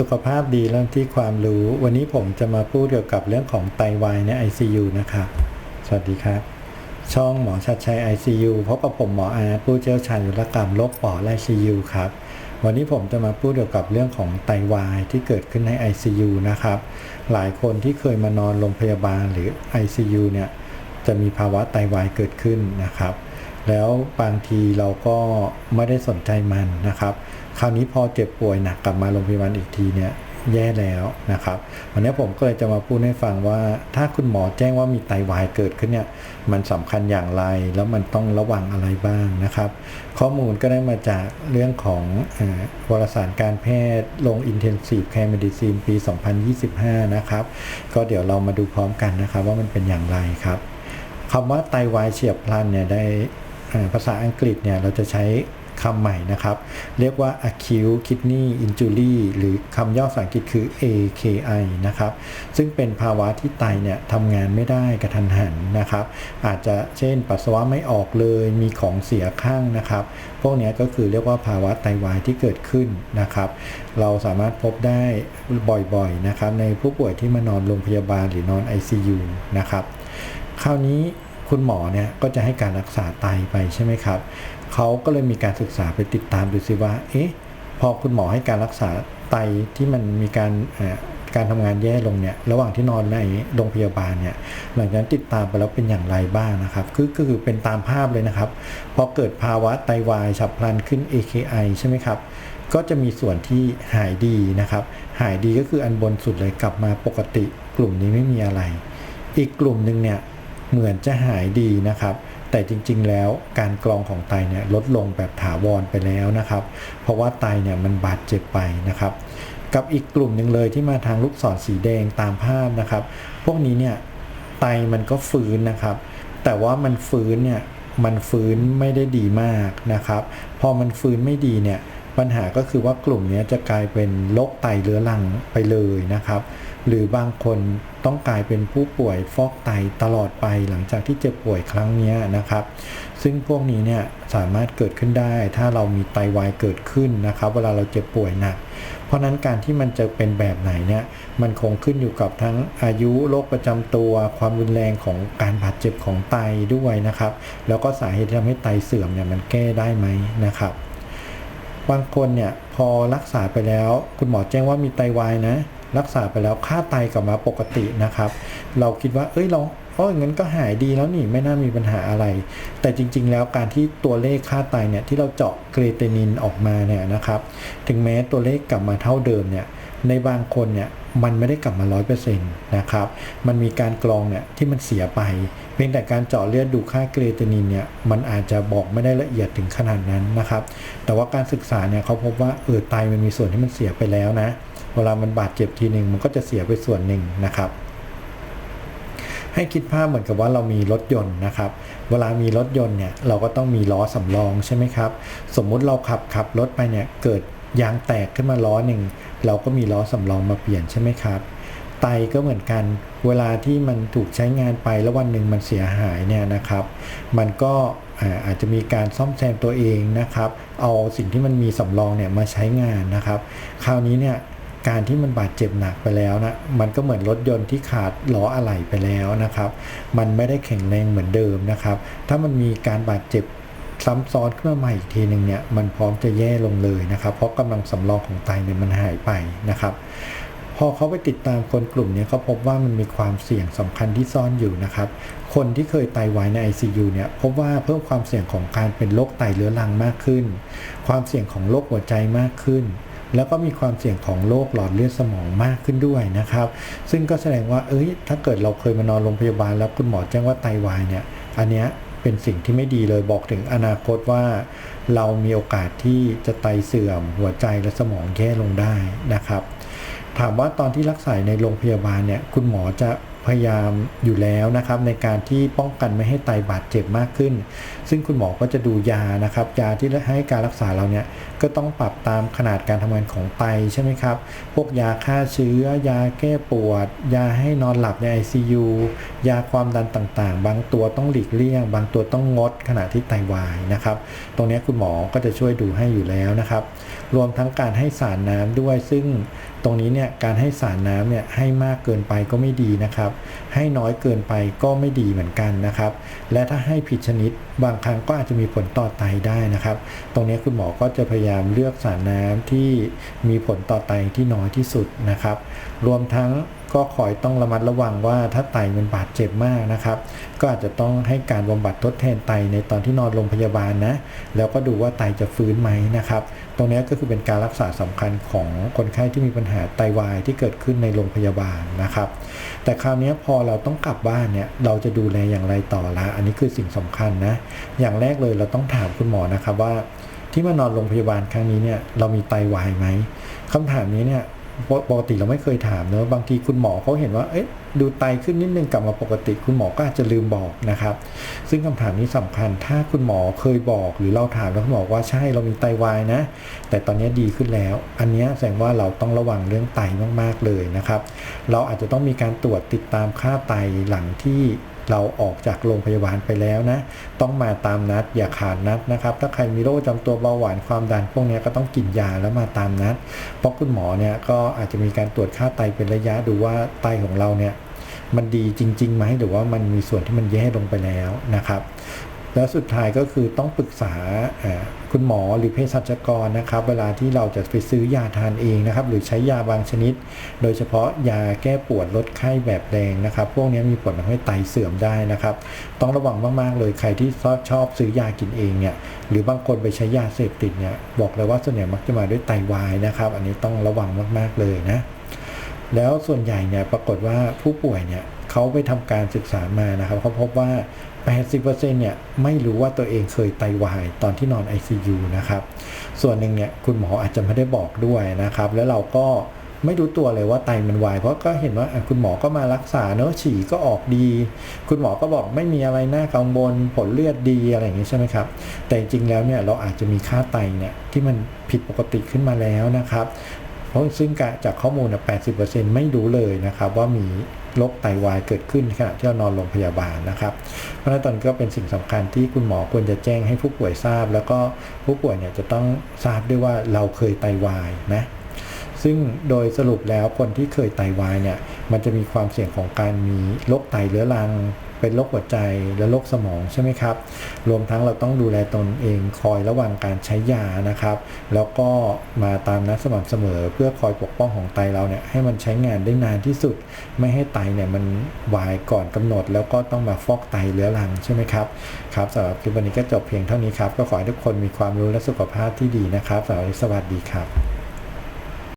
สุขภาพดีเริ่มที่ความรู้ วันนี้ผมจะมาพูดเกี่ยวกับเรื่องของไตวายใน ICU นะครับ สวัสดีครับ ช่องหมอชัดชัย ICU พบกับผมหมออาผู้เชี่ยวชาญยุรกรรมโรคปอดและ ICU ครับ วันนี้ผมจะมาพูดเกี่ยวกับเรื่องของไตวายที่เกิดขึ้นใน ICU นะครับ หลายคนที่เคยมานอนโรงพยาบาลหรือ ICU เนี่ย จะมีภาวะไตวายเกิดขึ้นนะครับ แล้วบางทีเราก็ไม่ได้สนใจมันนะครับ คราวนี้พอเจ็บป่วยหนักกลับมาโรงพยาบาลอีกทีเนี่ยแย่แล้วนะครับวันนี้ผมก็เลยจะมาพูดให้ฟังว่า ถ้าคุณหมอแจ้งว่ามีไตวายเกิดขึ้นเนี่ยมันสำคัญอย่างไรแล้วมันต้องระวังอะไรบ้างนะครับ ข้อมูลก็ได้มาจากเรื่องของวารสารการแพทย์ลง Intensive Care Medicine ปี 2025 นะครับ ก็เดี๋ยวเรามาดูพร้อมกันนะครับ ว่ามันเป็นอย่างไรครับคำว่าไตวายเฉียบพลันเนี่ยได้ภาษาอังกฤษเนี่ยเราจะใช้ คำใหม่นะครับ เรียกว่า acute kidney injury หรือคำย่อภาษาอังกฤษคือ AKI นะครับ ซึ่งเป็นภาวะที่ไตเนี่ยทำงานไม่ได้กระทันหันนะครับ อาจจะเช่นปัสสาวะไม่ออกเลย มีของเสียข้างนะครับ พวกนี้ก็คือเรียกว่าภาวะไตวายที่เกิดขึ้นนะครับ เราสามารถพบได้บ่อยๆนะครับในผู้ป่วยที่มานอนโรงพยาบาลหรือนอน ICU นะครับ คราวนี้คุณหมอเนี่ยก็จะให้การรักษาไตไปใช่ไหมครับ เขาก็เลยมีการศึกษาไปติดตามดูซิว่า เอ๊ะ พอคุณหมอให้การรักษาไตที่มันมีการการทำงานแย่ลงเนี่ยระหว่างที่นอนในโรงพยาบาลเนี่ยหลังจากนั้นติดตามไปแล้วเป็นอย่างไรบ้างนะครับคือก็คือเป็นตามภาพเลยนะครับพอเกิดภาวะไตวายฉับพลันขึ้น AKI ใช่ไหมครับก็จะมีส่วนที่หายดีนะครับ หายดีก็คืออันบนสุดเลยกลับมาปกติ กลุ่มนี้ไม่มีอะไร อีกกลุ่มหนึ่งเนี่ยเหมือนจะหายดีนะครับ แต่จริงๆ แล้วการกรองของไตเนี่ยลดลงแบบถาวรไปแล้วนะครับ เพราะว่าไตเนี่ยมันบาดเจ็บไปนะครับ กับอีกกลุ่มหนึ่งเลยที่มาทางลูกศรสีแดงตามภาพนะครับ พวกนี้เนี่ยไตมันก็ฟื้นนะครับ แต่ว่ามันฟื้นเนี่ยมันฟื้นไม่ได้ดีมากนะครับ พอมันฟื้นไม่ดีเนี่ย ปัญหาก็คือว่ากลุ่มนี้จะกลายเป็นโรคไตเรื้อรังไปเลยนะครับ หรือบางคนต้องกลายเป็นผู้ป่วยฟอกไตตลอดไปหลังจากที่เจ็บป่วยครั้งนี้นะครับ ซึ่งพวกนี้เนี่ยสามารถเกิดขึ้นได้ ถ้าเรามีไตวายเกิดขึ้นนะครับ เวลาเราเจ็บป่วยหนัก เพราะนั้นการที่มันจะเป็นแบบไหนเนี่ยมันคงขึ้นอยู่กับทั้งอายุโรคประจำตัว ความรุนแรงของการบาดเจ็บของไตด้วยนะครับ แล้วก็สาเหตุที่ทำให้ไตเสื่อมเนี่ยมันแก้ได้ไหมนะครับ บางคนเนี่ยพอรักษาไปแล้ว คุณหมอแจ้งว่ามีไตวายนะ รักษาไปแล้วค่าไตกลับมาปกตินะครับ เราคิดว่าเอ้ยเราเพราะงั้นก็หายดีแล้วนี่ไม่น่ามีปัญหาอะไร แต่จริง ๆ แล้วการที่ตัวเลขค่าไตเนี่ยที่เราเจาะเกรเตนินออกมาเนี่ยนะครับ ถึงแม้ตัวเลขกลับมาเท่าเดิมเนี่ย ในบางคนเนี่ยมันไม่ได้กลับมา 100%นะครับ มันมีการกรองเนี่ยที่มันเสียไป เพียงแต่การเจาะเลือดดูค่าเกรเตนินเนี่ยมันอาจจะบอกไม่ได้ละเอียดถึงขนาดนั้นนะครับ แต่ว่าการศึกษาเนี่ยเขาพบว่าเออไตมันมีส่วนที่มันเสียไปแล้วนะ เวลามันบาดเจ็บทีหนึ่งมันก็จะเสียไปส่วนหนึ่งนะครับให้คิดภาพเหมือนกับว่าเรามีรถยนต์นะครับ เวลามีรถยนต์เนี่ยเราก็ต้องมีล้อสำรองใช่ไหมครับ สมมุติเราขับขับรถไปเนี่ยเกิดยางแตกขึ้นมาล้อหนึ่ง เราก็มีล้อสำรองมาเปลี่ยนใช่ไหมครับ ไตก็เหมือนกัน เวลาที่มันถูกใช้งานไปแล้ววันหนึ่งมันเสียหายเนี่ยนะครับ มันก็อาจจะมีการซ่อมแซมตัวเองนะครับ เอาสิ่งที่มันมีสำรองเนี่ยมาใช้งานนะครับ คราวนี้เนี่ยการที่มันบาดเจ็บหนักไปแล้วนะ มันก็เหมือนรถยนต์ที่ขาดล้ออะไหล่ไปแล้วนะครับ มันไม่ได้แข็งแรงเหมือนเดิมนะครับ ถ้ามันมีการบาดเจ็บ ซ้ำซ้อนขึ้นมาใหม่อีกทีหนึ่งเนี่ยมันพร้อมจะแย่ลงเลยนะครับ เพราะกำลังสำรองของไตเนี่ยมันหายไปนะครับพอเขาไปติดตามคนกลุ่มนี้เขาพบว่ามันมีความเสี่ยงสำคัญที่ซ่อนอยู่นะครับ คนที่เคยไตวายใน ICU เนี่ยพบว่าเพิ่มความเสี่ยงของการเป็นโรคไตเรื้อรังมากขึ้น ความเสี่ยงของโรคหัวใจมากขึ้น แล้วก็มีความเสี่ยงของโรคหลอดเลือดสมองมากขึ้นด้วยนะครับ ซึ่งก็แสดงว่าเอ้ยถ้าเกิดเราเคยมานอนโรงพยาบาลแล้วคุณหมอแจ้งว่าไตวายเนี่ยอันเนี้ย เป็นสิ่งที่ไม่ดีเลยบอกถึงอนาคตว่าเรามีโอกาสที่จะไตเสื่อม หัวใจและสมองแย่ลงได้นะครับ ถามว่าตอนที่รักษาในโรงพยาบาลเนี่ยคุณหมอจะ พยายามอยู่แล้วนะครับในการที่ป้องกันไม่ให้ไตบาดเจ็บมากขึ้น ซึ่งคุณหมอก็จะดูยานะครับยาที่ให้การรักษาเราเนี่ยก็ต้องปรับตามขนาดการทำงานของไตใช่ไหมครับ พวกยาฆ่าเชื้อยาแก้ปวด ยาให้นอนหลับใน ICU ยาความดันต่างๆ บางตัวต้องหลีกเลี่ยง บางตัวต้องงดขณะที่ไตวายนะครับตรงนี้คุณหมอก็จะช่วยดูให้อยู่แล้วนะครับ รวมทั้งการให้สารน้ำด้วย ซึ่งตรงนี้เนี่ยการให้สารน้ำเนี่ยให้มากเกินไปก็ไม่ดีนะครับให้น้อยเกินไปก็ไม่ดีเหมือนกันนะครับ และถ้าให้ผิดชนิดบางครั้งก็อาจจะมีผลต่อไตได้นะครับ ตรงนี้คุณหมอก็จะพยายามเลือกสารน้ำที่มีผลต่อไตที่น้อยที่สุดนะครับ รวมทั้ง ก็ขอให้ต้องระมัดระวังว่าถ้าไตมันบาดเจ็บมากนะครับ ก็อาจจะต้องให้การบำบัดทดแทนไตในตอนที่นอนโรงพยาบาลนะ แล้วก็ดูว่าไตจะฟื้นไหมนะครับ ตรงนี้ก็คือเป็นการรักษาสำคัญของคนไข้ที่มีปัญหาไตวายที่เกิดขึ้นในโรงพยาบาลนะครับ แต่คราวนี้พอเราต้องกลับบ้านเนี่ยเราจะดูแลอย่างไรต่อละอันนี้คือสิ่งสำคัญนะ อย่างแรกเลยเราต้องถามคุณหมอนะครับว่าที่มานอนโรงพยาบาลครั้งนี้เนี่ยเรามีไตวายไหมคำถามนี้เนี่ย ปกติเราไม่เคยถามเนอะบางทีคุณหมอเขาเห็นว่า เอ๊ะดูไตขึ้นนิดนึงกลับมาปกติ คุณหมอก็อาจจะลืมบอกนะครับ ซึ่งคำถามนี้สำคัญ ถ้าคุณหมอเคยบอก หรือเราถามแล้วคุณหมอว่าใช่เรามีไตวายนะ แต่ตอนนี้ดีขึ้นแล้ว อันนี้แสดงว่าเราต้องระวังเรื่องไตมากๆเลยนะครับ เราอาจจะต้องมีการตรวจติดตามค่าไตหลังที่ เราออกจากโรงพยาบาลไปแล้วนะ ต้องมาตามนัดอย่าขาดนัดนะครับ ถ้าใครมีโรคประจำตัวเบาหวานความดันพวกนี้ก็ต้องกินยาแล้วมาตามนัด เพราะคุณหมอเนี่ยก็อาจจะมีการตรวจค่าไตเป็นระยะดูว่าไตของเราเนี่ยมันดีจริงๆไหมหรือว่ามันมีส่วนที่มันแย่ลงไปแล้วนะครับ แล้วสุดท้ายก็คือต้องปรึกษาคุณหมอหรือเภสัชกรนะครับ เวลาที่เราจะไปซื้อยาทานเองนะครับ หรือใช้ยาบางชนิด โดยเฉพาะยาแก้ปวดลดไข้แบบแดงนะครับ พวกนี้มีผลทำให้ไตเสื่อมได้นะครับ ต้องระวังมากๆเลยใครที่ชอบซื้อยากินเองเนี่ยหรือบางคนไปใช้ยาเสพติดเนี่ยบอกเลยว่าส่วนใหญ่มักจะมาด้วยไตวายนะครับ อันนี้ต้องระวังมากๆเลยนะ แล้วส่วนใหญ่เนี่ยปรากฏว่าผู้ป่วยเนี่ยเขาไปทำการศึกษามานะครับเขาพบว่า 80%เนี่ยไม่รู้ว่าตัวเองเคยไตวายตอนที่นอน ICU นะครับ ส่วนหนึ่งเนี่ยคุณหมออาจจะไม่ได้บอกด้วยนะครับ แล้วเราก็ไม่รู้ตัวเลยว่าไตมันวาย เพราะก็เห็นว่าคุณหมอก็มารักษาเนอะฉี่ก็ออกดี คุณหมอก็บอกไม่มีอะไรน่ากังวลผลเลือดดีอะไรอย่างนี้ใช่ไหมครับ แต่จริงๆแล้วเนี่ยเราอาจจะมีค่าไตเนี่ยที่มันผิดปกติขึ้นมาแล้วนะครับ ราะซึ่งจากข้อมูล 80%ไม่รู้เลยนะครับ ว่ามีโรคไตวายเกิดขึ้นขณะที่เรานอนโรงพยาบาลนะครับ เพราะฉะนั้นตอนก็เป็นสิ่งสำคัญที่คุณหมอควรจะแจ้งให้ผู้ป่วยทราบ แล้วก็ผู้ป่วยเนี่ยจะต้องทราบด้วยว่าเราเคยไตวายนะซึ่งโดยสรุปแล้วคนที่เคยไตวายเนี่ยมันจะมีความเสี่ยงของการมีโรคไตเรื้อรัง เป็นโรคหัวใจและโรคสมองใช่ไหมครับ รวมทั้งเราต้องดูแลตนเองคอยระวังการใช้ยานะครับ แล้วก็มาตามนัดสม่ำเสมอ เพื่อคอยปกป้องของไตเราเนี่ยให้มันใช้งานได้นานที่สุด ไม่ให้ไตเนี่ยมันวายก่อนกำหนด แล้วก็ต้องมาฟอกไตเรื้อรังใช่ไหมครับครับสำหรับคลิปวันนี้ก็จบเพียงเท่านี้ครับก็ขอให้ทุกคนมีความรู้และสุขภาพที่ดีนะครับสวัสดีครับ